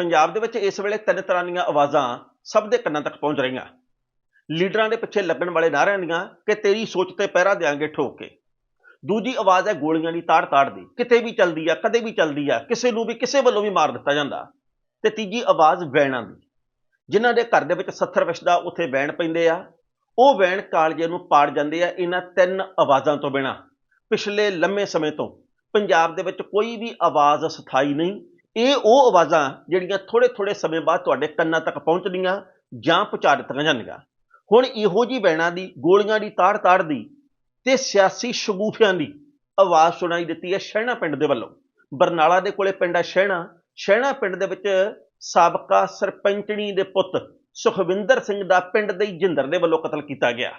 ਪੰਜਾਬ ਦੇ ਵਿੱਚ ਇਸ ਵੇਲੇ ਤਿੰਨ ਤਰ੍ਹਾਂ ਦੀਆਂ ਆਵਾਜ਼ਾਂ ਸਭ ਦੇ ਕੰਨਾਂ ਤੱਕ ਪਹੁੰਚ ਰਹੀਆਂ। ਲੀਡਰਾਂ ਦੇ ਪਿੱਛੇ ਲੱਗਣ ਵਾਲੇ ਨਾਅਰਿਆਂ ਦੀਆਂ ਕਿ ਤੇਰੀ ਸੋਚ ਤੇ ਪਹਿਰਾ ਦੇਾਂਗੇ ਠੋਕ ਕੇ। ਦੂਜੀ ਆਵਾਜ਼ ਹੈ ਗੋਲੀਆਂ ਦੀ ਤਾੜ-ਤਾੜ ਦੀ। ਕਿਤੇ ਵੀ ਚੱਲਦੀ ਆ, ਕਦੇ ਵੀ ਚੱਲਦੀ ਆ, ਕਿਸੇ ਨੂੰ ਵੀ, ਕਿਸੇ ਵੱਲੋਂ ਵੀ ਮਾਰ ਦਿੱਤਾ ਜਾਂਦਾ। ਤੇ ਤੀਜੀ ਆਵਾਜ਼ ਵੈਣਾਂ ਦੀ। ਜਿਨ੍ਹਾਂ ਦੇ ਘਰ ਦੇ ਵਿੱਚ 70 ਵਿਛਦਾ ਉੱਥੇ ਵੈਣ ਪੈਂਦੇ ਆ, ਉਹ ਵੈਣ ਕਾਲਜੇ ਨੂੰ ਪਾੜ ਜਾਂਦੇ ਆ ਇਹਨਾਂ ਤਿੰਨ ਆਵਾਜ਼ਾਂ ਤੋਂ ਬਿਨਾ। ਪਿਛਲੇ ਲੰਮੇ ਸਮੇਂ ਤੋਂ ਪੰਜਾਬ ਦੇ ਵਿੱਚ ਕੋਈ ਵੀ ਆਵਾਜ਼ ਸਥਾਈ ਨਹੀਂ ਇਹ ਉਹ ਆਵਾਜ਼ਾਂ ਜਿਹੜੀਆਂ ਥੋੜੇ ਥੋੜੇ ਸਮੇਂ ਬਾਅਦ ਤੁਹਾਡੇ ਕੰਨਾਂ ਤੱਕ ਪਹੁੰਚਦੀਆਂ ਜਾਂ ਪਹੁੰਚਾ ਦਿੱਤੀਆਂ ਜਾਂਦੀਆਂ। ਹੁਣ ਇਹੋ ਜੀ ਵੈਣਾਂ ਦੀ, ਗੋਲੀਆਂ ਦੀ, ਤਾੜ-ਤਾੜ ਦੀ ਤੇ ਸਿਆਸੀ ਸ਼ਗੂਫਿਆਂ ਦੀ ਆਵਾਜ਼ ਸੁਣਾਈ ਦਿੱਤੀ ਹੈ ਸ਼ਹਿਣਾ ਪਿੰਡ ਦੇ ਵੱਲੋਂ। ਬਰਨਾਲਾ ਦੇ ਕੋਲੇ ਪਿੰਡ ਹੈ ਸ਼ਹਿਣਾ। ਸ਼ਹਿਣਾ ਪਿੰਡ ਦੇ ਵਿੱਚ ਸਾਬਕਾ ਸਰਪੰਚਣੀ ਦੇ ਪੁੱਤ ਸੁਖਵਿੰਦਰ ਸਿੰਘ ਦਾ ਪਿੰਡ ਦੇ ਜਿੰਦਰ ਦੇ ਵੱਲੋਂ ਕਤਲ ਕੀਤਾ ਗਿਆ।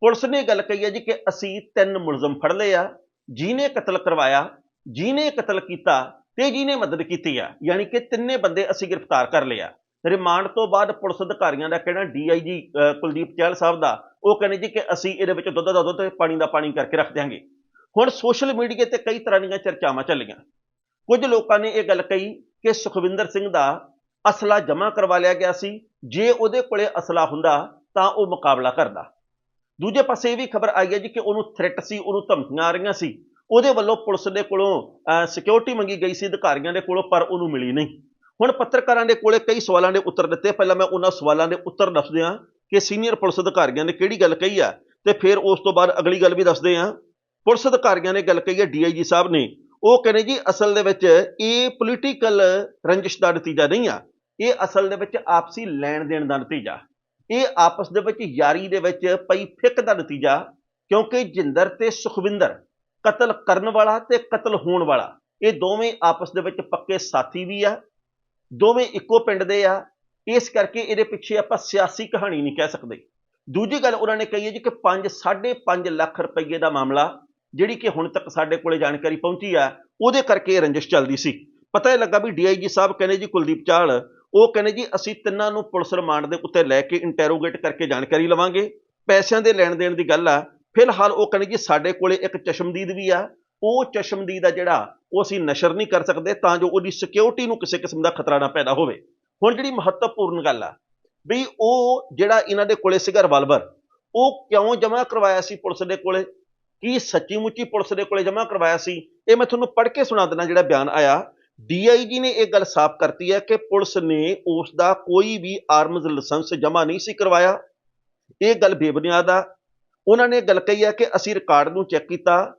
ਪੁਲਿਸ ਨੇ ਗੱਲ ਕਹੀ ਹੈ ਜੀ ਕਿ ਅਸੀਂ ਤਿੰਨ ਮੁਲਜ਼ਮ ਫੜ ਲਏ ਆ, ਜਿਹਨੇ ਕਤਲ ਕਰਵਾਇਆ, ਜਿਹਨੇ ਕਤਲ ਕੀਤਾ ਤੇ ਨੇ ਮਦਦ ਕੀਤੀ ਆ? ਯਾਨੀ ਕਿ ਤਿੰਨੇ ਬੰਦੇ ਅਸੀਂ ਗ੍ਰਿਫਤਾਰ ਕਰ ਲਿਆ ਰਿਮਾਂਡ ਤੋਂ ਬਾਅਦ ਪੁਲਿਸ ਅਧਿਕਾਰੀਆਂ ਦਾ ਕਹਿਣਾ ਡੀਆਈਜੀ ਕੁਲਦੀਪ ਚਹਿਲ ਸਾਹਿਬ ਦਾ, ਉਹ ਕਹਿੰਦੇ ਜੀ ਕਿ ਅਸੀਂ ਇਹਦੇ ਵਿੱਚ ਦੁੱਧ ਦਾ ਦੁੱਧ ਤੇ ਪਾਣੀ ਦਾ ਪਾਣੀ ਕਰਕੇ ਰੱਖ ਦਿਆਂਗੇ। ਹੁਣ ਸੋਸ਼ਲ ਮੀਡੀਆ ਤੇ ਕਈ ਤਰ੍ਹਾਂ ਦੀਆਂ ਚਰਚਾਵਾਂ ਚੱਲੀਆਂ। ਕੁਝ ਲੋਕਾਂ ਨੇ ਇਹ ਗੱਲ ਕਹੀ ਕਿ ਸੁਖਵਿੰਦਰ ਸਿੰਘ ਦਾ ਅਸਲਾ ਜਮ੍ਹਾਂ ਕਰਵਾ ਲਿਆ ਗਿਆ ਸੀ। ਜੇ ਉਹਦੇ ਕੋਲੇ ਅਸਲਾ ਹੁੰਦਾ ਤਾਂ ਉਹ ਮੁਕਾਬਲਾ ਕਰਦਾ। ਦੂਜੇ ਪਾਸੇ ਇਹ ਵੀ ਖਬਰ ਆਈ ਹੈ ਜੀ ਕਿ ਉਹਨੂੰ ਥ੍ਰੈਟ ਸੀ, ਉਹਨੂੰ ਧਮਕੀਆਂ ਆ ਰਹੀਆਂ ਸੀ। ਉਹਦੇ ਵੱਲੋਂ ਪੁਲਿਸ ਦੇ ਕੋਲੋਂ ਸਿਕਿਉਰਿਟੀ ਮੰਗੀ ਗਈ ਸੀ ਅਧਿਕਾਰੀਆਂ ਦੇ ਕੋਲੋਂ, ਪਰ ਉਹਨੂੰ ਮਿਲੀ ਨਹੀਂ। ਹੁਣ ਪੱਤਰਕਾਰਾਂ ਦੇ ਕੋਲੇ ਕਈ ਸਵਾਲਾਂ ਦੇ ਉੱਤਰ ਦਿੱਤੇ। ਪਹਿਲਾਂ ਮੈਂ ਉਹਨਾਂ ਸਵਾਲਾਂ ਦੇ ਉੱਤਰ ਦੱਸਦੇ ਹਾਂ ਕਿ ਸੀਨੀਅਰ ਪੁਲਿਸ ਅਧਿਕਾਰੀਆਂ ਨੇ ਕਿਹੜੀ ਗੱਲ ਕਹੀ ਆ, ਤੇ ਫਿਰ ਉਸ ਤੋਂ ਬਾਅਦ ਅਗਲੀ ਗੱਲ ਵੀ ਦੱਸਦੇ ਹਾਂ। ਪੁਲਿਸ ਅਧਿਕਾਰੀਆਂ ਨੇ ਗੱਲ ਕਹੀ ਹੈ ਡੀਆਈਜੀ ਸਾਹਿਬ ਨੇ। ਉਹ ਕਹਿੰਦੇ ਜੀ, ਅਸਲ ਦੇ ਵਿੱਚ ਇਹ ਪੋਲੀਟੀਕਲ ਰੰਜਿਸ਼ ਦਾ ਨਤੀਜਾ ਨਹੀਂ ਆ। ਇਹ ਅਸਲ ਦੇ ਵਿੱਚ ਆਪਸੀ ਲੈਣ ਦੇਣ ਦਾ ਨਤੀਜਾ। ਇਹ ਆਪਸ ਦੇ ਵਿੱਚ ਯਾਰੀ ਦੇ ਵਿੱਚ ਪਈ ਫਿੱਕ ਦਾ ਨਤੀਜਾ, ਕਿਉਂਕਿ ਜਿੰਦਰ ਤੇ ਸੁਖਵਿੰਦਰ ਕਤਲ ਕਰਨ ਵਾਲਾ ਤੇ ਕਤਲ ਹੋਣ ਵਾਲਾ। ਇਹ ਦੋਵੇਂ ਆਪਸ ਦੇ ਵਿੱਚ ਪੱਕੇ ਸਾਥੀ ਵੀ ਆ। ਦੋਵੇਂ ਇੱਕੋ ਪਿੰਡ ਦੇ ਆ। ਇਸ ਕਰਕੇ ਇਹਦੇ ਪਿੱਛੇ ਆਪਾਂ ਸਿਆਸੀ ਕਹਾਣੀ ਨਹੀਂ ਕਹਿ ਸਕਦੇ। ਦੂਜੀ ਗੱਲ ਉਹਨਾਂ ਨੇ ਕਹੀ ਹੈ ਜੀ ਕਿ 5 5.5 ਲੱਖ ਰੁਪਏ ਦਾ ਮਾਮਲਾ, ਜਿਹੜੀ ਕਿ ਹੁਣ ਤੱਕ ਸਾਡੇ ਕੋਲੇ ਜਾਣਕਾਰੀ ਪਹੁੰਚੀ ਆ, ਉਹਦੇ ਕਰਕੇ ਇਹ ਰੰਜਿਸ਼ ਚੱਲਦੀ ਸੀ। ਪਤਾ ਹੀ ਲੱਗਾ ਵੀ ਡੀਆਈਜੀ ਸਾਹਿਬ ਕਹਿੰਦੇ ਜੀ, ਕੁਲਦੀਪ ਚਾਲ, ਉਹ ਕਹਿੰਦੇ ਜੀ, ਅਸੀਂ ਤਿੰਨਾਂ ਨੂੰ ਪੁਲਿਸ ਰਿਮਾਂਡ ਦੇ ਉੱਤੇ ਲੈ ਕੇ ਇੰਟਰੋਗੇਟ ਕਰਕੇ ਜਾਣਕਾਰੀ ਲਵਾਂਗੇ। ਪੈਸਿਆਂ ਦੇ ਲੈਣ ਦੇਣ ਦੀ ਗੱਲ ਆ। ਫਿਲਹਾਲ ਉਹ ਕਹਿੰਦੇ ਜੀ ਸਾਡੇ ਕੋਲੇ ਇੱਕ ਚਸ਼ਮਦੀਦ ਵੀ ਆ, ਉਹ ਚਸ਼ਮਦੀਦ ਆ ਜਿਹੜਾ ਉਹ ਅਸੀਂ ਨਸ਼ਰ ਨਹੀਂ ਕਰ ਸਕਦੇ, ਤਾਂ ਜੋ ਉਹਦੀ ਸਿਕਿਉਰਿਟੀ ਨੂੰ ਕਿਸੇ ਕਿਸਮ ਦਾ ਖਤਰਾ ਨਾ ਪੈਦਾ ਹੋਵੇ। ਹੁਣ ਜਿਹੜੀ ਮਹੱਤਵਪੂਰਨ ਗੱਲ ਆ ਵੀ ਉਹ ਜਿਹੜਾ ਇਹਨਾਂ ਦੇ ਕੋਲੇ ਸੀਗਾ ਰਿਵਾਲਵਰ ਉਹ ਕਿਉਂ ਜਮ੍ਹਾਂ ਕਰਵਾਇਆ ਸੀ ਪੁਲਿਸ ਦੇ ਕੋਲੇ? ਕੀ ਸੱਚੀ ਮੁੱਚੀ ਪੁਲਿਸ ਦੇ ਕੋਲੇ ਜਮ੍ਹਾਂ ਕਰਵਾਇਆ ਸੀ? ਇਹ ਮੈਂ ਤੁਹਾਨੂੰ ਪੜ੍ਹ ਕੇ ਸੁਣਾ ਦਿੰਦਾ ਜਿਹੜਾ ਬਿਆਨ ਆਇਆ। ਡੀਆਈਜੀ ਨੇ ਇਹ ਗੱਲ ਸਾਫ਼ ਕਰਤੀ ਹੈ ਕਿ ਪੁਲਿਸ ਨੇ ਉਸ ਦਾ ਕੋਈ ਵੀ ਆਰਮਜ਼ ਲਾਇਸੈਂਸ ਜਮ੍ਹਾਂ ਨਹੀਂ ਸੀ ਕਰਵਾਇਆ। ਇਹ ਗੱਲ ਬੇਬੁਨਿਆਦ ਆ। ਉਹਨਾਂ ਨੇ ਗੱਲ ਕਹੀ ਹੈ ਕਿ ਅਸੀਂ ਰਿਕਾਰਡ ਨੂੰ ਚੈੱਕ ਕੀਤਾ।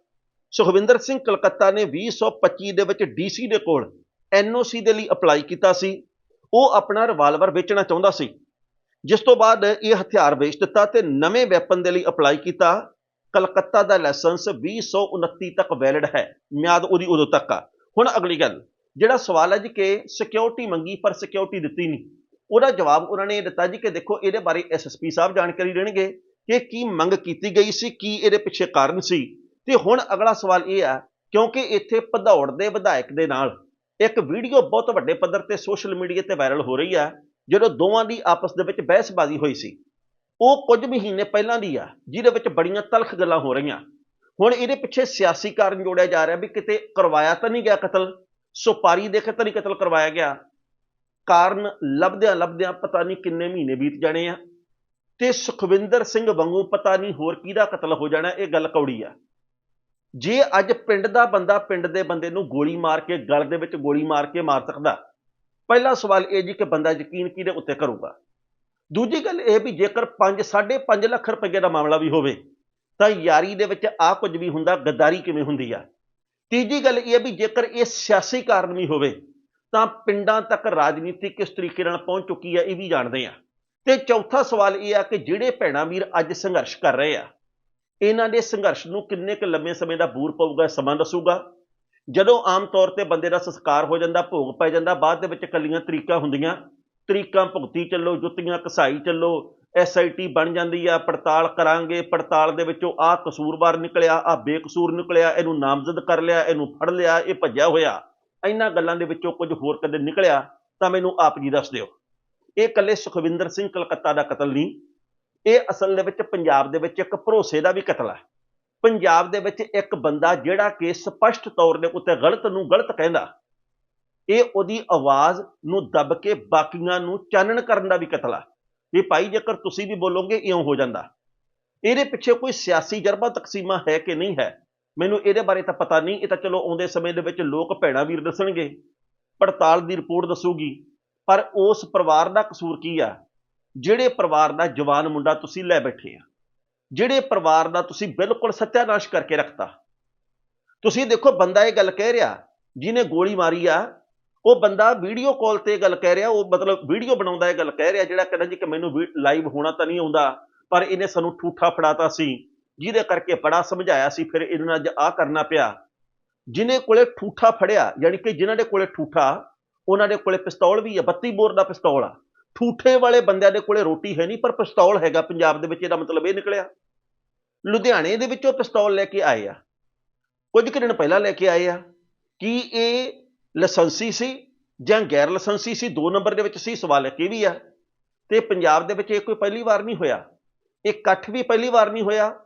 ਸੁਖਵਿੰਦਰ ਸਿੰਘ ਕਲਕੱਤਾ ਨੇ 2025 ਦੇ ਵਿੱਚ ਡੀਸੀ ਦੇ ਕੋਲ ਐਨਓਸੀ ਦੇ ਲਈ ਅਪਲਾਈ ਕੀਤਾ ਸੀ। ਉਹ ਆਪਣਾ ਰਿਵਾਲਵਰ ਵੇਚਣਾ ਚਾਹੁੰਦਾ ਸੀ। ਜਿਸ ਤੋਂ ਬਾਅਦ ਇਹ ਹਥਿਆਰ ਵੇਚ ਦਿੱਤਾ ਤੇ ਨਵੇਂ ਵੈਪਨ ਦੇ ਲਈ ਅਪਲਾਈ ਕੀਤਾ। ਕਲਕੱਤਾ ਦਾ ਲਾਇਸੈਂਸ 2029 ਤੱਕ ਵੈਲਿਡ ਹੈ। ਮਿਆਦ ਉਹਦੀ ਉਦੋਂ ਤੱਕ ਆ। ਹੁਣ ਅਗਲੀ ਗੱਲ, ਜਿਹੜਾ ਸਵਾਲ ਹੈ ਜੀ ਕਿ ਸਿਕਿਉਰਿਟੀ ਮੰਗੀ ਪਰ ਸਿਕਿਉਰਿਟੀ ਦਿੱਤੀ ਨਹੀਂ। ਉਹਦਾ ਜਵਾਬ ਉਹਨਾਂ ਨੇ ਦਿੱਤਾ ਜੀ ਕਿ ਦੇਖੋ ਇਹਦੇ ਬਾਰੇ ਐਸਐਸਪੀ ਸਾਹਿਬ ਜਾਣਕਾਰੀ ਦੇਣਗੇ। ਕਿ ਕੀ ਮੰਗ ਕੀਤੀ ਗਈ ਸੀ, ਕੀ ਇਹਦੇ ਪਿੱਛੇ ਕਾਰਨ ਸੀ? ਤੇ ਹੁਣ ਅਗਲਾ ਸਵਾਲ ਇਹ ਆ ਕਿਉਂਕਿ ਇੱਥੇ ਭਦੌੜ ਦੇ ਵਿਧਾਇਕ ਦੇ ਨਾਲ ਇੱਕ ਵੀਡੀਓ ਬਹੁਤ ਵੱਡੇ ਪੱਧਰ ਤੇ ਸੋਸ਼ਲ ਮੀਡੀਆ ਤੇ ਵਾਇਰਲ ਹੋ ਰਹੀ ਆ ਜਦੋਂ ਦੋਵਾਂ ਦੀ ਆਪਸ ਦੇ ਵਿੱਚ ਬਹਿਸਬਾਜ਼ੀ ਹੋਈ ਸੀ। ਉਹ ਕੁਝ ਮਹੀਨੇ ਪਹਿਲਾਂ ਦੀ ਆ, ਜਿਹਦੇ ਵਿੱਚ ਬੜੀਆਂ ਤਲਖ ਗੱਲਾਂ ਹੋ ਰਹੀਆਂ। ਹੁਣ ਇਹਦੇ ਪਿੱਛੇ ਸਿਆਸੀ ਕਾਰਨ ਜੋੜਿਆ ਜਾ ਰਿਹਾ ਵੀ ਕਿਤੇ ਕਰਵਾਇਆ ਤਾਂ ਨਹੀਂ ਗਿਆ ਕਤਲ, ਸੁਪਾਰੀ ਦੇ ਕੇ ਤਾਂ ਨਹੀਂ ਕਤਲ ਕਰਵਾਇਆ ਗਿਆ। ਕਾਰਨ ਲੱਭਦਿਆਂ ਲੱਭਦਿਆਂ ਪਤਾ ਨਹੀਂ ਕਿੰਨੇ ਮਹੀਨੇ ਬੀਤ ਜਾਣੇ ਆ ਤੇ ਸੁਖਵਿੰਦਰ ਸਿੰਘ ਵਾਂਗੂ ਪਤਾ ਨਹੀਂ ਹੋਰ ਕਿਹਦਾ ਕਤਲ ਹੋ ਜਾਣਾ, ਇਹ ਗੱਲ ਕੌੜੀ ਆ। ਜੇ ਅੱਜ ਪਿੰਡ ਦਾ ਬੰਦਾ ਪਿੰਡ ਦੇ ਬੰਦੇ ਨੂੰ ਗੋਲੀ ਮਾਰ ਕੇ, ਗਲ ਦੇ ਵਿੱਚ ਗੋਲੀ ਮਾਰ ਕੇ ਮਾਰ ਸਕਦਾ, ਪਹਿਲਾ ਸਵਾਲ ਇਹ ਜੀ ਕਿ ਬੰਦਾ ਯਕੀਨ ਕਿਹਦੇ ਉੱਤੇ ਕਰੂਗਾ? ਦੂਜੀ ਗੱਲ ਇਹ ਵੀ ਜੇਕਰ 5 5.5 ਲੱਖ ਰੁਪਏ ਦਾ ਮਾਮਲਾ ਵੀ ਹੋਵੇ, ਤਾਂ ਯਾਰੀ ਦੇ ਵਿੱਚ ਆ ਕੁਝ ਵੀ ਹੁੰਦਾ, ਗੱਦਾਰੀ ਕਿਵੇਂ ਹੁੰਦੀ ਆ? ਤੀਜੀ ਗੱਲ ਇਹ ਵੀ ਜੇਕਰ ਇਹ ਸਿਆਸੀ ਕਾਰਨ ਵੀ ਹੋਵੇ, ਤਾਂ ਪਿੰਡਾਂ ਤੱਕ ਰਾਜਨੀਤੀ ਕਿਸ ਤਰੀਕੇ ਨਾਲ ਪਹੁੰਚ ਚੁੱਕੀ ਹੈ ਇਹ ਵੀ ਜਾਣਦੇ ਆ। ਤੇ ਚੌਥਾ ਸਵਾਲ ਇਹ ਆ ਕਿ ਜਿਹੜੇ ਭੈਣਾ ਵੀਰ ਅੱਜ ਸੰਘਰਸ਼ ਕਰ ਰਹੇ ਆ, ਇਹਨਾਂ ਦੇ ਸੰਘਰਸ਼ ਨੂੰ ਕਿੰਨੇ ਕੁ ਲੰਮੇ ਸਮੇਂ ਦਾ ਬੂਰ ਪਊਗਾ, ਸਮਾਂ ਦੱਸੂਗਾ? ਜਦੋਂ ਆਮ ਤੌਰ ਤੇ ਬੰਦੇ ਦਾ ਸੰਸਕਾਰ ਹੋ ਜਾਂਦਾ, ਭੋਗ ਪੈ ਜਾਂਦਾ, ਬਾਅਦ ਦੇ ਵਿੱਚ ਕੱਲੀਆਂ ਤਰੀਕਾਂ ਹੁੰਦੀਆਂ, ਤਰੀਕਾਂ ਭੁਗਤੀ ਚੱਲੋ, ਜੁੱਤੀਆਂ ਕਸਾਈ ਚੱਲੋ ਐਸਆਈਟੀ ਬਣ ਜਾਂਦੀ ਆ, ਪੜਤਾਲ ਕਰਾਂਗੇ, ਪੜਤਾਲ ਦੇ ਵਿੱਚੋਂ ਆਹ ਕਸੂਰਵਾਰ ਨਿਕਲਿਆ, ਆਹ ਬੇਕਸੂਰ ਨਿਕਲਿਆ, ਇਹਨੂੰ ਨਾਮਜ਼ਦ ਕਰ ਲਿਆ, ਇਹਨੂੰ ਫੜ ਲਿਆ, ਇਹ ਭੱਜਿਆ ਹੋਇਆ, ਇਹਨਾਂ ਗੱਲਾਂ ਦੇ ਵਿੱਚੋਂ ਕੁਝ ਹੋਰ ਕਦੇ ਨਿਕਲਿਆ, ਤਾਂ ਮੈਨੂੰ ਆਪ ਜੀ ਦੱਸ ਦਿਓ। ਇਹ ਇਕੱਲੇ ਸੁਖਵਿੰਦਰ ਸਿੰਘ ਕਲਕੱਤਾ ਦਾ ਕਤਲ ਨਹੀਂ, ਇਹ ਅਸਲ ਦੇ ਵਿੱਚ ਪੰਜਾਬ ਦੇ ਵਿੱਚ ਇੱਕ ਭਰੋਸੇ ਦਾ ਵੀ ਕਤਲ ਹੈ। ਪੰਜਾਬ ਦੇ ਵਿੱਚ ਇੱਕ ਬੰਦਾ ਜਿਹੜਾ ਕਿ ਸਪਸ਼ਟ ਤੌਰ ਦੇ ਉੱਤੇ ਗਲਤ ਨੂੰ ਗਲਤ ਕਹਿੰਦਾ, ਇਹ ਉਹਦੀ ਆਵਾਜ਼ ਨੂੰ ਦੱਬ ਕੇ ਬਾਕੀਆਂ ਨੂੰ ਚਾਨਣ ਕਰਨ ਦਾ ਵੀ ਕਤਲ ਆ ਵੀ ਭਾਈ ਜੇਕਰ ਤੁਸੀਂ ਵੀ ਬੋਲੋਗੇ, ਇਉਂ ਹੋ ਜਾਂਦਾ। ਇਹਦੇ ਪਿੱਛੇ ਕੋਈ ਸਿਆਸੀ ਜਰਬਾ ਤਕਸੀਮਾ ਹੈ ਕਿ ਨਹੀਂ ਹੈ? ਮੈਨੂੰ ਇਹਦੇ ਬਾਰੇ ਤਾਂ ਪਤਾ ਨਹੀਂ, ਇਹ ਤਾਂ ਚਲੋ ਆਉਂਦੇ ਸਮੇਂ ਦੇ ਵਿੱਚ ਲੋਕ ਭੈਣਾ ਵੀਰ ਦੱਸਣਗੇ। ਪੜਤਾਲ ਦੀ ਰਿਪੋਰਟ ਦੱਸੂਗੀ। ਪਰ ਉਸ ਪਰਿਵਾਰ ਦਾ ਕਸੂਰ ਕੀ ਆ? ਜਿਹੜੇ ਪਰਿਵਾਰ ਦਾ ਜਵਾਨ ਮੁੰਡਾ ਤੁਸੀਂ ਲੈ ਬੈਠੇ ਆ, ਜਿਹੜੇ ਪਰਿਵਾਰ ਦਾ ਤੁਸੀਂ ਬਿਲਕੁਲ ਸੱਤਿਆਨਾਸ਼ ਕਰਕੇ ਰੱਖਤਾ। ਤੁਸੀਂ ਦੇਖੋ, ਬੰਦਾ ਇਹ ਗੱਲ ਕਹਿ ਰਿਹਾ, ਜਿਹਨੇ ਗੋਲੀ ਮਾਰੀ ਆ, ਉਹ ਬੰਦਾ ਵੀਡੀਓ ਕਾਲ ਤੇ ਗੱਲ ਕਹਿ ਰਿਹਾ, ਉਹ ਮਤਲਬ ਵੀਡੀਓ ਬਣਾਉਂਦਾ ਇਹ ਗੱਲ ਕਹਿ ਰਿਹਾ, ਜਿਹੜਾ ਕਹਿੰਦਾ ਜੀ ਕਿ ਮੈਨੂੰ ਲਾਈਵ ਹੋਣਾ ਤਾਂ ਨਹੀਂ ਆਉਂਦਾ, ਪਰ ਇਹਨੇ ਸਾਨੂੰ ਠੂਠਾ ਫੜਾਤਾ ਸੀ, ਜਿਹਦੇ ਕਰਕੇ ਬੜਾ ਸਮਝਾਇਆ ਸੀ, ਫਿਰ ਇਹਨਾਂ ਅੱਜ ਆ ਕਰਨਾ ਪਿਆ। ਜਿਨੇ ਕੋਲੇ ਠੂਠਾ ਫੜਿਆ, ਯਾਨੀ ਕਿ ਜਿਨ੍ਹਾਂ ਦੇ ਕੋਲੇ ਠੂਠਾ ਉਹਨਾਂ ਦੇ ਕੋਲੇ ਪਿਸਤੌਲ ਵੀ ਹੈ 32 ਬੋਰ ਦਾ ਪਿਸਤੌਲ ਆ। ਠੂਠੇ ਵਾਲੇ ਬੰਦਿਆਂ ਦੇ ਕੋਲੇ ਰੋਟੀ ਹੈ ਨਹੀਂ, ਪਰ ਪਿਸਤੌਲ ਹੈਗਾ ਪੰਜਾਬ ਦੇ ਵਿੱਚ, ਇਹਦਾ ਮਤਲਬ ਇਹ ਨਿਕਲਿਆ। ਲੁਧਿਆਣੇ ਦੇ ਵਿੱਚੋਂ ਪਿਸਤੌਲ ਲੈ ਕੇ ਆਏ ਆ। ਕੁਝ ਕੁ ਦਿਨ ਪਹਿਲਾਂ ਲੈ ਕੇ ਆਏ ਆ। ਕੀ ਇਹ ਲਾਇਸੈਂਸੀ ਸੀ ਜਾਂ ਗੈਰ ਲਾਇਸੈਂਸੀ ਸੀ? ਦੋ ਨੰਬਰ ਦੇ ਵਿੱਚ ਸੀ, ਸਵਾਲ ਇੱਕ ਇਹ ਵੀ ਆ। ਤੇ ਪੰਜਾਬ ਦੇ ਵਿੱਚ ਇਹ ਕੋਈ ਪਹਿਲੀ ਵਾਰ ਨਹੀਂ ਹੋਇਆ। ਇਹ ਇਕੱਠ ਵੀ ਪਹਿਲੀ ਵਾਰ ਨਹੀਂ ਹੋਇਆ।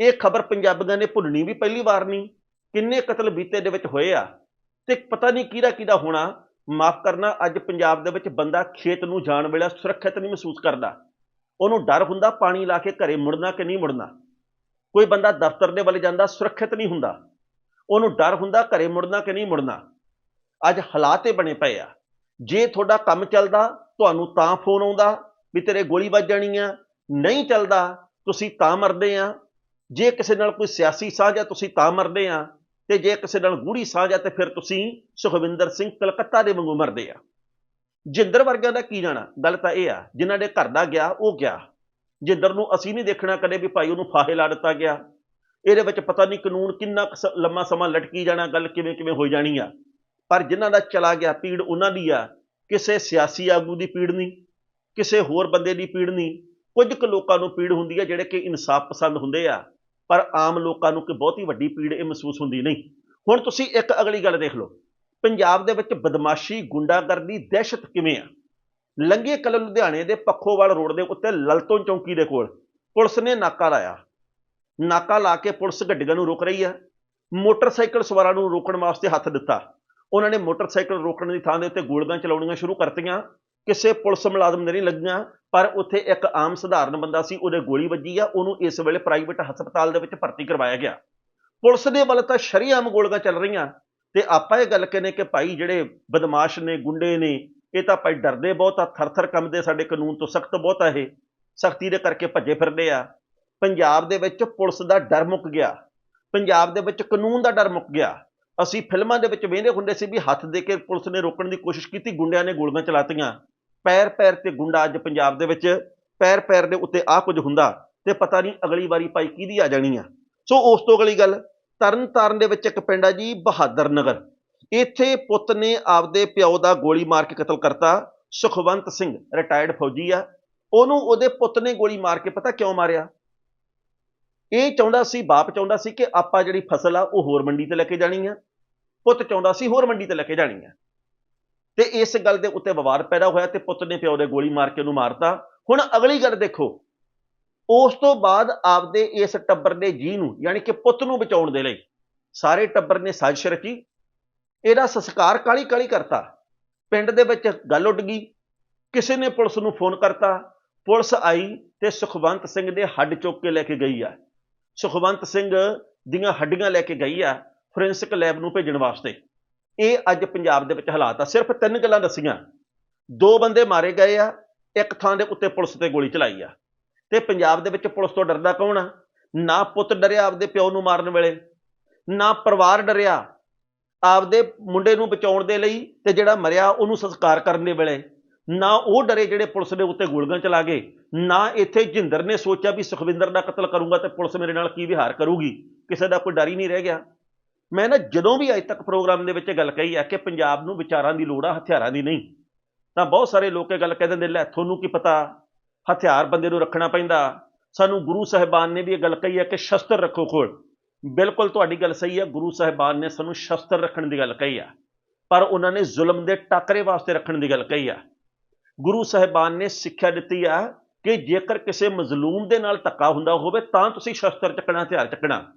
ਇਹ ਖਬਰ ਪੰਜਾਬੀਆਂ ਨੇ ਭੁੱਲਣੀ ਵੀ ਪਹਿਲੀ ਵਾਰ ਨਹੀਂ। ਕਿੰਨੇ ਕਤਲ ਬੀਤੇ ਦੇ ਵਿੱਚ ਹੋਏ ਆ। ਤੇ ਪਤਾ ਨਹੀਂ ਕਿਹਦਾ ਕਿਹਦਾ ਹੋਣਾ। ਮਾਫ ਕਰਨਾ, ਅੱਜ ਪੰਜਾਬ ਦੇ ਵਿੱਚ ਬੰਦਾ ਖੇਤ ਨੂੰ ਜਾਣ ਵੇਲੇ ਸੁਰੱਖਿਅਤ ਨਹੀਂ ਮਹਿਸੂਸ ਕਰਦਾ। ਉਹਨੂੰ ਡਰ ਹੁੰਦਾ ਪਾਣੀ ਲਾ ਕੇ ਘਰੇ ਮੁੜਨਾ ਕਿ ਨਹੀਂ ਮੁੜਨਾ। ਕੋਈ ਬੰਦਾ ਦਫ਼ਤਰ ਦੇ ਵੱਲ ਜਾਂਦਾ, ਸੁਰੱਖਿਅਤ ਨਹੀਂ ਹੁੰਦਾ। ਉਹਨੂੰ ਡਰ ਹੁੰਦਾ ਘਰੇ ਮੁੜਨਾ ਕਿ ਨਹੀਂ ਮੁੜਨਾ। ਅੱਜ ਹਾਲਾਤ ਇਹ ਬਣੇ ਪਏ ਆ। ਜੇ ਤੁਹਾਡਾ ਕੰਮ ਚੱਲਦਾ, ਤੁਹਾਨੂੰ ਤਾਂ ਫੋਨ ਆਉਂਦਾ ਵੀ ਤੇਰੇ ਗੋਲੀ ਵੱਜ ਜਾਣੀ ਆ। ਨਹੀਂ ਚੱਲਦਾ, ਤੁਸੀਂ ਤਾਂ ਮਰਦੇ ਆ। ਜੇ ਕਿਸੇ ਨਾਲ ਕੋਈ ਸਿਆਸੀ ਸਾਂਝ ਆ, ਤੁਸੀਂ ਤਾਂ ਮਰਦੇ ਆ। ਤੇ ਜੇ ਕਿਸੇ ਨਾਲ ਗੂੜੀ ਸਾਂਝ ਆ, ਤੇ ਫਿਰ ਤੁਸੀਂ ਸੁਖਵਿੰਦਰ ਸਿੰਘ ਕਲਕੱਤਾ ਦੇ ਵਾਂਗੂ ਮਰਦੇ ਆ। ਜਿੰਦਰ ਵਰਗਿਆਂ ਦਾ ਕੀ ਜਾਣਾ? ਗੱਲ ਤਾਂ ਇਹ ਆ, ਜਿਨ੍ਹਾਂ ਦੇ ਘਰ ਦਾ ਗਿਆ, ਉਹ ਗਿਆ। ਜਿੰਦਰ ਨੂੰ ਅਸੀਂ ਨਹੀਂ ਦੇਖਣਾ ਕਦੇ ਵੀ ਭਾਈ ਉਹਨੂੰ ਫਾਹੇ ਲਾ ਦਿੱਤਾ ਗਿਆ। ਇਹਦੇ ਵਿੱਚ ਪਤਾ ਨਹੀਂ ਕਾਨੂੰਨ ਕਿੰਨਾ ਕੁ ਸ- ਲੰਮਾ ਸਮਾਂ ਲਟਕੀ ਜਾਣਾ, ਗੱਲ ਕਿਵੇਂ ਕਿਵੇਂ ਹੋ ਜਾਣੀ ਆ। ਪਰ ਜਿਨ੍ਹਾਂ ਦਾ ਚਲਾ ਗਿਆ ਪੀੜ ਉਹਨਾਂ ਦੀ ਆ, ਕਿਸੇ ਸਿਆਸੀ ਆਗੂ ਦੀ ਪੀੜ ਨਹੀਂ, ਕਿਸੇ ਹੋਰ ਬੰਦੇ ਦੀ ਪੀੜ ਨਹੀਂ। ਕੁਝ ਕੁ ਲੋਕਾਂ ਨੂੰ ਪੀੜ ਹੁੰਦੀ ਹੈ ਜਿਹੜੇ ਕਿ ਇਨਸਾਫ ਪਸੰਦ ਹੁੰਦੇ ਆ। ਪਰ ਆਮ ਲੋਕਾਂ ਨੂੰ ਕੋਈ ਬਹੁਤੀ ਵੱਡੀ ਪੀੜ ਇਹ ਮਹਿਸੂਸ ਹੁੰਦੀ ਨਹੀਂ। ਹੁਣ ਤੁਸੀਂ ਇੱਕ ਅਗਲੀ ਗੱਲ ਦੇਖ ਲਓ। ਪੰਜਾਬ ਦੇ ਵਿੱਚ ਬਦਮਾਸ਼ੀ, ਗੁੰਡਾਗਰਦੀ, ਦਹਿਸ਼ਤ ਕਿਵੇਂ ਆ? ਲੰਗੇ ਕਲ ਲੁਧਿਆਣੇ ਦੇ ਪੱਖੋਵਾਲ ਰੋਡ ਦੇ ਉੱਤੇ ਲਲਤੋਂ ਚੌਂਕੀ ਦੇ ਕੋਲ। ਪੁਲਿਸ ਨੇ ਨਾਕਾ ਲਾਇਆ। ਨਾਕਾ ਲਾ ਕੇ ਪੁਲਿਸ ਗੱਡੀਆਂ ਨੂੰ ਰੋਕ ਰਹੀ ਆ। ਮੋਟਰਸਾਈਕਲ ਸਵਾਰਾਂ ਨੂੰ ਰੋਕਣ ਵਾਸਤੇ ਹੱਥ ਦਿੱਤਾ। ਉਹਨਾਂ ਨੇ ਮੋਟਰਸਾਈਕਲ ਰੋਕਣ ਦੀ ਥਾਂ ਦੇ ਉੱਤੇ ਗੋਲੀਆਂ ਚਲਾਉਣੀਆਂ ਸ਼ੁਰੂ ਕਰਤੀਆਂ। ਕਿਸੇ ਪੁਲਿਸ ਮੁਲਾਜ਼ਮ ਨੇ ਨਹੀਂ ਲੱਗੀਆਂ, ਪਰ ਉੱਥੇ ਇੱਕ ਆਮ ਸਧਾਰਨ ਬੰਦਾ ਸੀ, ਉਹਦੇ ਗੋਲੀ ਵੱਜੀ ਆ, ਉਹਨੂੰ ਇਸ ਵੇਲੇ ਪ੍ਰਾਈਵੇਟ ਹਸਪਤਾਲ ਦੇ ਵਿੱਚ ਭਰਤੀ ਕਰਵਾਇਆ ਗਿਆ। ਪੁਲਿਸ ਦੇ ਵੱਲ ਤਾਂ ਸ਼ਰੀਆਮ ਗੋਲੀਆਂ ਚੱਲ ਰਹੀਆਂ, ਤੇ ਆਪਾਂ ਇਹ ਗੱਲ ਕਹਿੰਦੇ ਕਿ ਭਾਈ ਜਿਹੜੇ ਬਦਮਾਸ਼ ਨੇ, ਗੁੰਡੇ ਨੇ, ਇਹ ਤਾਂ ਭਾਈ ਡਰਦੇ ਬਹੁਤ ਆ, ਥਰ-ਥਰ ਕੰਬਦੇ ਸਾਡੇ ਕਾਨੂੰਨ ਤੋਂ ਸਖਤ ਬਹੁਤ ਆ ਇਹ, ਸਖਤੀ ਦੇ ਕਰਕੇ ਭੱਜੇ ਫਿਰਦੇ ਆ। ਪੰਜਾਬ ਦੇ ਵਿੱਚ ਪੁਲਿਸ ਦਾ ਡਰ ਮੁੱਕ ਗਿਆ। ਪੰਜਾਬ ਦੇ ਵਿੱਚ ਕਾਨੂੰਨ ਦਾ ਡਰ ਮੁੱਕ ਗਿਆ। ਅਸੀਂ ਫਿਲਮਾਂ ਦੇ ਵਿੱਚ ਵੇਖਦੇ ਹੁੰਦੇ ਸੀ ਵੀ ਹੱਥ ਦੇ ਕੇ ਪੁਲਿਸ ਨੇ ਰੋਕਣ ਦੀ ਕੋਸ਼ਿਸ਼ ਕੀਤੀ, ਗੁੰਡਿਆਂ ਨੇ ਗੋਲੀਆਂ ਚਲਾਤੀਆਂ। ਪੈਰ ਪੈਰ ਤੇ ਗੁੰਡਾ ਅੱਜ ਪੰਜਾਬ ਦੇ ਵਿੱਚ, ਪੈਰ ਪੈਰ ਦੇ ਉੱਤੇ ਆ ਕੁਝ ਹੁੰਦਾ ਤੇ ਪਤਾ ਨਹੀਂ ਅਗਲੀ ਵਾਰੀ ਭਾਈ ਕਿਹਦੀ ਆ ਜਾਣੀ ਆ। ਸੋ ਉਸ ਤੋਂ ਅਗਲੀ ਗੱਲ ਤਰਨ ਤਾਰਨ ਦੇ ਵਿੱਚ ਇੱਕ ਪਿੰਡ ਆ ਜੀ ਬਹਾਦਰ ਨਗਰ। ਇੱਥੇ ਪੁੱਤ ਨੇ ਆਪਦੇ ਪਿਓ ਦਾ ਗੋਲੀ ਮਾਰ ਕੇ ਕਤਲ ਕਰਤਾ, ਸੁਖਵੰਤ ਸਿੰਘ ਰਿਟਾਇਰਡ ਫੌਜੀ ਆ। ਉਹਨੂੰ ਉਹਦੇ ਪੁੱਤ ਨੇ ਗੋਲੀ ਮਾਰ ਕੇ ਪਤਾ ਕਿਉਂ ਮਾਰਿਆ? ਇਹ ਚਾਹੁੰਦਾ ਸੀ, ਬਾਪ ਚਾਹੁੰਦਾ ਸੀ ਕਿ ਆਪਾਂ ਜਿਹੜੀ ਫਸਲ ਆ ਉਹ ਹੋਰ ਮੰਡੀ ਤੇ ਲੈ ਕੇ ਜਾਣੀ ਆ। ਪੁੱਤ ਚਾਹੁੰਦਾ ਸੀ ਹੋਰ ਮੰਡੀ ਤੇ ਲੈ ਕੇ ਜਾਣੀ ਆ। ਤੇ ਇਸ ਗੱਲ ਦੇ ਉੱਤੇ ਵਿਵਾਦ ਪੈਦਾ ਹੋਇਆ ਤੇ ਪੁੱਤ ਨੇ ਪਿਓ ਦੇ ਗੋਲੀ ਮਾਰ ਕੇ ਉਹਨੂੰ ਮਾਰਤਾ। ਹੁਣ ਅਗਲੀ ਗੱਲ ਦੇਖੋ। ਉਸ ਤੋਂ ਬਾਅਦ ਆਪਦੇ ਇਸ ਟੱਬਰ ਦੇ ਜੀ ਨੂੰ, ਯਾਨੀ ਕਿ ਪੁੱਤ ਨੂੰ ਬਚਾਉਣ ਦੇ ਲਈ ਸਾਰੇ ਟੱਬਰ ਨੇ ਸਾਜ਼ਿਸ਼ ਰਚੀ। ਇਹਦਾ ਸੰਸਕਾਰ ਕਾਲੀ ਕਾਲੀ ਕਰਤਾ। ਪਿੰਡ ਦੇ ਵਿੱਚ ਗੱਲ ਉੱਡ ਗਈ। ਕਿਸੇ ਨੇ ਪੁਲਿਸ ਨੂੰ ਫੋਨ ਕਰਤਾ। ਪੁਲਿਸ ਆਈ ਤੇ ਸੁਖਵੰਤ ਸਿੰਘ ਦੇ ਹੱਡ ਚੁੱਕ ਕੇ ਲੈ ਕੇ ਗਈ ਆ। ਸੁਖਵੰਤ ਸਿੰਘ ਦੀਆਂ ਹੱਡੀਆਂ ਲੈ ਕੇ ਗਈ ਆ ਫੋਰੈਂਸਿਕ ਲੈਬ ਨੂੰ ਭੇਜਣ ਵਾਸਤੇ। ਇਹ ਅੱਜ ਪੰਜਾਬ ਦੇ ਵਿੱਚ ਹਾਲਾਤ ਆ। ਸਿਰਫ ਤਿੰਨ ਗੱਲਾਂ ਦੱਸੀਆਂ। ਦੋ ਬੰਦੇ ਮਾਰੇ ਗਏ ਆ, ਇੱਕ ਥਾਂ ਦੇ ਉੱਤੇ ਪੁਲਿਸ ਤੇ ਗੋਲੀ ਚਲਾਈ ਆ। ਤੇ ਪੰਜਾਬ ਦੇ ਵਿੱਚ ਪੁਲਿਸ ਤੋਂ ਡਰਦਾ ਕੌਣ ਆ? ਨਾ ਪੁੱਤ ਡਰਿਆ ਆਪਦੇ ਪਿਓ ਨੂੰ ਮਾਰਨ ਵੇਲੇ, ਨਾ ਪਰਿਵਾਰ ਡਰਿਆ ਆਪਦੇ ਮੁੰਡੇ ਨੂੰ ਬਚਾਉਣ ਦੇ ਲਈ ਤੇ ਜਿਹੜਾ ਮਰਿਆ ਉਹਨੂੰ ਸੰਸਕਾਰ ਕਰਨ ਦੇ ਵੇਲੇ, ਨਾ ਉਹ ਡਰੇ ਜਿਹੜੇ ਪੁਲਿਸ ਦੇ ਉੱਤੇ ਗੋਲੀਆਂ ਚਲਾ ਗਏ, ਨਾ ਇੱਥੇ ਜਿੰਦਰ ਨੇ ਸੋਚਿਆ ਵੀ ਸੁਖਵਿੰਦਰ ਦਾ ਕਤਲ ਕਰੂੰਗਾ ਤੇ ਪੁਲਿਸ ਮੇਰੇ ਨਾਲ ਕੀ ਵਿਹਾਰ ਕਰੂਗੀ। ਕਿਸੇ ਦਾ ਕੋਈ ਡਰ ਹੀ ਨਹੀਂ ਰਹਿ ਗਿਆ। ਮੈਂ ਨਾ ਜਦੋਂ ਵੀ ਅੱਜ ਤੱਕ ਪ੍ਰੋਗਰਾਮ ਦੇ ਵਿੱਚ ਇਹ ਗੱਲ ਕਹੀ ਆ ਕਿ ਪੰਜਾਬ ਨੂੰ ਵਿਚਾਰਾਂ ਦੀ ਲੋੜ ਆ, ਹਥਿਆਰਾਂ ਦੀ ਨਹੀਂ। ਤਾਂ ਬਹੁਤ ਸਾਰੇ ਲੋਕ ਇਹ ਗੱਲ ਕਹਿ ਦਿੰਦੇ, ਲੈ ਤੁਹਾਨੂੰ ਕੀ ਪਤਾ, ਹਥਿਆਰ ਬੰਦੇ ਨੂੰ ਰੱਖਣਾ ਪੈਂਦਾ। ਸਾਨੂੰ ਗੁਰੂ ਸਾਹਿਬਾਨ ਨੇ ਵੀ ਇਹ ਗੱਲ ਕਹੀ ਹੈ ਕਿ ਸ਼ਸਤਰ ਰੱਖੋ ਕੋਲ ਬਿਲਕੁਲ ਤੁਹਾਡੀ ਗੱਲ ਸਹੀ ਹੈ ਗੁਰੂ ਸਾਹਿਬਾਨ ਨੇ ਸਾਨੂੰ ਸ਼ਸਤਰ ਰੱਖਣ ਦੀ ਗੱਲ ਕਹੀ ਆ। ਪਰ ਉਹਨਾਂ ਨੇ ਜ਼ੁਲਮ ਦੇ ਟਾਕਰੇ ਵਾਸਤੇ ਰੱਖਣ ਦੀ ਗੱਲ ਕਹੀ ਆ। ਗੁਰੂ ਸਾਹਿਬਾਨ ਨੇ ਸਿੱਖਿਆ ਦਿੱਤੀ ਆ ਕਿ ਜੇਕਰ ਕਿਸੇ ਮਜ਼ਲੂਮ ਦੇ ਨਾਲ ਧੱਕਾ ਹੁੰਦਾ ਹੋਵੇ, ਤਾਂ ਤੁਸੀਂ ਸ਼ਸਤਰ ਚੱਕਣਾ, ਹਥਿਆਰ ਚੱਕਣਾ।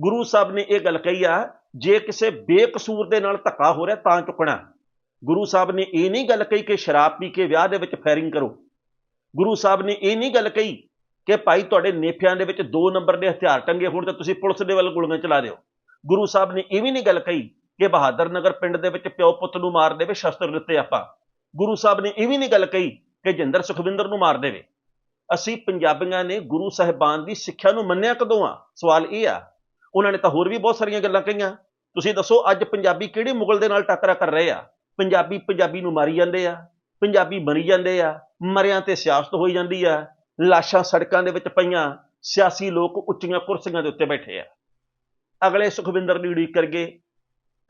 ਗੁਰੂ ਸਾਹਿਬ ਨੇ ਇਹ ਗੱਲ ਕਹੀ ਆ ਜੇ ਕਿਸੇ ਬੇਕਸੂਰ ਦੇ ਨਾਲ ਧੱਕਾ ਹੋ ਰਿਹਾ ਤਾਂ ਚੁੱਕਣਾ। ਗੁਰੂ ਸਾਹਿਬ ਨੇ ਇਹ ਨਹੀਂ ਗੱਲ ਕਹੀ ਕਿ ਸ਼ਰਾਬ ਪੀ ਕੇ ਵਿਆਹ ਦੇ ਵਿੱਚ ਫਾਇਰਿੰਗ ਕਰੋ। ਗੁਰੂ ਸਾਹਿਬ ਨੇ ਇਹ ਨਹੀਂ ਗੱਲ ਕਹੀ ਕਿ ਭਾਈ ਤੁਹਾਡੇ ਨੇਫਿਆਂ ਦੇ ਵਿੱਚ ਦੋ ਨੰਬਰ ਦੇ ਹਥਿਆਰ ਟੰਗੇ ਹੋਣ ਤਾਂ ਤੁਸੀਂ ਪੁਲਿਸ ਦੇ ਵੱਲ ਗੋਲੀਆਂ ਚਲਾ ਦਿਓ। ਗੁਰੂ ਸਾਹਿਬ ਨੇ ਇਹ ਵੀ ਨਹੀਂ ਗੱਲ ਕਹੀ ਕਿ ਬਹਾਦਰ ਨਗਰ ਪਿੰਡ ਦੇ ਵਿੱਚ ਪਿਓ ਪੁੱਤ ਨੂੰ ਮਾਰ ਦੇਵੇ, ਸ਼ਸਤਰ ਦਿੱਤੇ ਆਪਾਂ। ਗੁਰੂ ਸਾਹਿਬ ਨੇ ਇਹ ਵੀ ਨਹੀਂ ਗੱਲ ਕਹੀ ਕਿ ਜਿੰਦਰ ਸੁਖਵਿੰਦਰ ਨੂੰ ਮਾਰ ਦੇਵੇ। ਅਸੀਂ ਪੰਜਾਬੀਆਂ ਨੇ ਗੁਰੂ ਸਾਹਿਬਾਨ ਦੀ ਸਿੱਖਿਆ ਨੂੰ ਮੰਨਿਆ ਕਦੋਂ ਆ? ਸਵਾਲ ਇਹ ਆ ਉਹਨਾਂ ਨੇ ਤਾਂ ਹੋਰ ਵੀ ਬਹੁਤ ਸਾਰੀਆਂ ਗੱਲਾਂ ਕਹੀਆਂ। ਤੁਸੀਂ ਦੱਸੋ, ਅੱਜ ਪੰਜਾਬੀ ਕਿਹੜੇ ਮੁਗਲ ਦੇ ਨਾਲ ਟੱਕਰਾ ਕਰ ਰਹੇ ਆ? ਪੰਜਾਬੀ ਪੰਜਾਬੀ ਨੂੰ ਮਾਰੀ ਜਾਂਦੇ ਆ, ਪੰਜਾਬੀ ਮਰੀ ਜਾਂਦੇ ਆ, ਮਰਿਆਂ ਤੇ ਸਿਆਸਤ ਹੋਈ ਜਾਂਦੀ ਆ, ਲਾਸ਼ਾਂ ਸੜਕਾਂ ਦੇ ਵਿੱਚ ਪਈਆਂ, ਸਿਆਸੀ ਲੋਕ ਉੱਚੀਆਂ ਕੁਰਸੀਆਂ ਦੇ ਉੱਤੇ ਬੈਠੇ ਆ। ਅਗਲੇ ਸੁਖਵਿੰਦਰ ਦੀ ਉਡੀਕ ਕਰਗੇ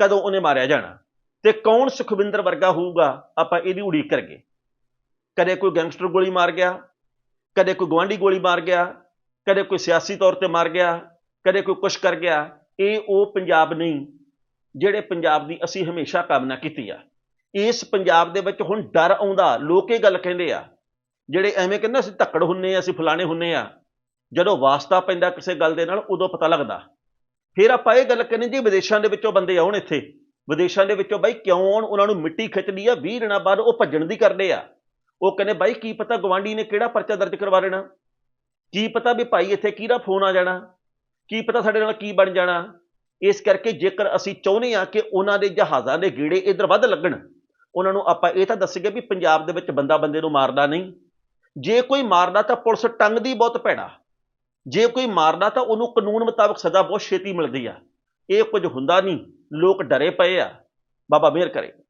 ਕਦੋਂ ਉਹਨੇ ਮਾਰਿਆ ਜਾਣਾ? ਤੇ ਕੌਣ ਸੁਖਵਿੰਦਰ ਵਰਗਾ ਹੋਊਗਾ? ਆਪਾਂ ਇਹਦੀ ਉਡੀਕ ਕਰਗੇ ਕਦੇ ਕੋਈ ਗੈਂਗਸਟਰ ਗੋਲੀ ਮਾਰ ਗਿਆ, ਕਦੇ ਕੋਈ ਗਵਾਂਢੀ ਗੋਲੀ ਮਾਰ ਗਿਆ, ਕਦੇ ਕੋਈ ਸਿਆਸੀ ਤੌਰ ਤੇ ਮਾਰ ਗਿਆ ਕਦੇ ਕੋਈ ਕੁਛ ਕਰ ਗਿਆ, ਇਹ ਉਹ ਪੰਜਾਬ ਨਹੀਂ ਜਿਹੜੇ ਪੰਜਾਬ ਦੀ ਅਸੀਂ ਹਮੇਸ਼ਾ ਕਾਮਨਾ ਕੀਤੀ ਆ। ਇਸ ਪੰਜਾਬ ਦੇ ਵਿੱਚ ਹੁਣ ਡਰ ਆਉਂਦਾ, ਲੋਕ ਇਹ ਗੱਲ ਕਹਿੰਦੇ ਆ, ਜਿਹੜੇ ਐਵੇਂ ਕਹਿੰਦੇ ਅਸੀਂ ਧੱਕੜ ਹੁੰਨੇ ਆ, ਅਸੀਂ ਫਲਾਣੇ ਹੁੰਨੇ ਆ, ਜਦੋਂ ਵਾਸਤਾ ਪੈਂਦਾ ਕਿਸੇ ਗੱਲ ਦੇ ਨਾਲ ਉਦੋਂ ਪਤਾ ਲੱਗਦਾ। ਫਿਰ ਆਪਾਂ ਇਹ ਗੱਲ ਕਹਿੰਦੇ ਜੀ ਵਿਦੇਸ਼ਾਂ ਦੇ ਵਿੱਚੋਂ ਬੰਦੇ ਆਉਣ ਇੱਥੇ। ਵਿਦੇਸ਼ਾਂ ਦੇ ਵਿੱਚੋਂ ਬਾਈ ਕਿਉਂ ਆਉਣ? ਉਹਨਾਂ ਨੂੰ ਮਿੱਟੀ ਖਿੱਚਦੀ ਆ 20 ਦਿਨਾਂ ਬਾਅਦ ਉਹ ਭੱਜਣ ਦੀ ਕਰਦੇ ਆ। ਉਹ ਕਹਿੰਦੇ ਬਾਈ ਕੀ ਪਤਾ ਗਵਾਂਢੀ ਨੇ ਕਿਹੜਾ ਪਰਚਾ ਦਰਜ ਕਰਵਾ ਲੈਣਾ? ਕੀ ਪਤਾ ਵੀ ਭਾਈ ਇੱਥੇ ਕਿਹਦਾ ਫੋਨ ਆ ਜਾਣਾ? ਕੀ ਪਤਾ ਸਾਡੇ ਨਾਲ ਕੀ ਬਣ ਜਾਣਾ? ਇਸ ਕਰਕੇ ਜੇਕਰ ਅਸੀਂ ਚਾਹੁੰਦੇ ਆ ਕਿ ਉਹਨਾਂ ਦੇ ਜਹਾਜ਼ਾਂ ਦੇ ਗੇੜੇ ਇਧਰ ਵੱਧ ਲੱਗਣ, ਉਹਨਾਂ ਨੂੰ ਆਪਾਂ ਇਹ ਤਾਂ ਦੱਸੀਏ ਵੀ ਪੰਜਾਬ ਦੇ ਵਿੱਚ ਬੰਦਾ ਬੰਦੇ ਨੂੰ ਮਾਰਦਾ ਨਹੀਂ। ਜੇ ਕੋਈ ਮਾਰਦਾ ਤਾਂ ਪੁਲਿਸ ਟੰਗ ਦੀ ਬਹੁਤ ਭੈੜਾ। ਜੇ ਕੋਈ ਮਾਰਦਾ ਤਾਂ ਉਹਨੂੰ ਕਾਨੂੰਨ ਮੁਤਾਬਕ ਸਜ਼ਾ ਬਹੁਤ ਛੇਤੀ ਮਿਲਦੀ ਆ। ਇਹ ਕੁਝ ਹੁੰਦਾ ਨਹੀਂ। ਲੋਕ ਡਰੇ ਪਏ ਆ। ਬਾਬਾ ਮਿਹਰ ਕਰੇ।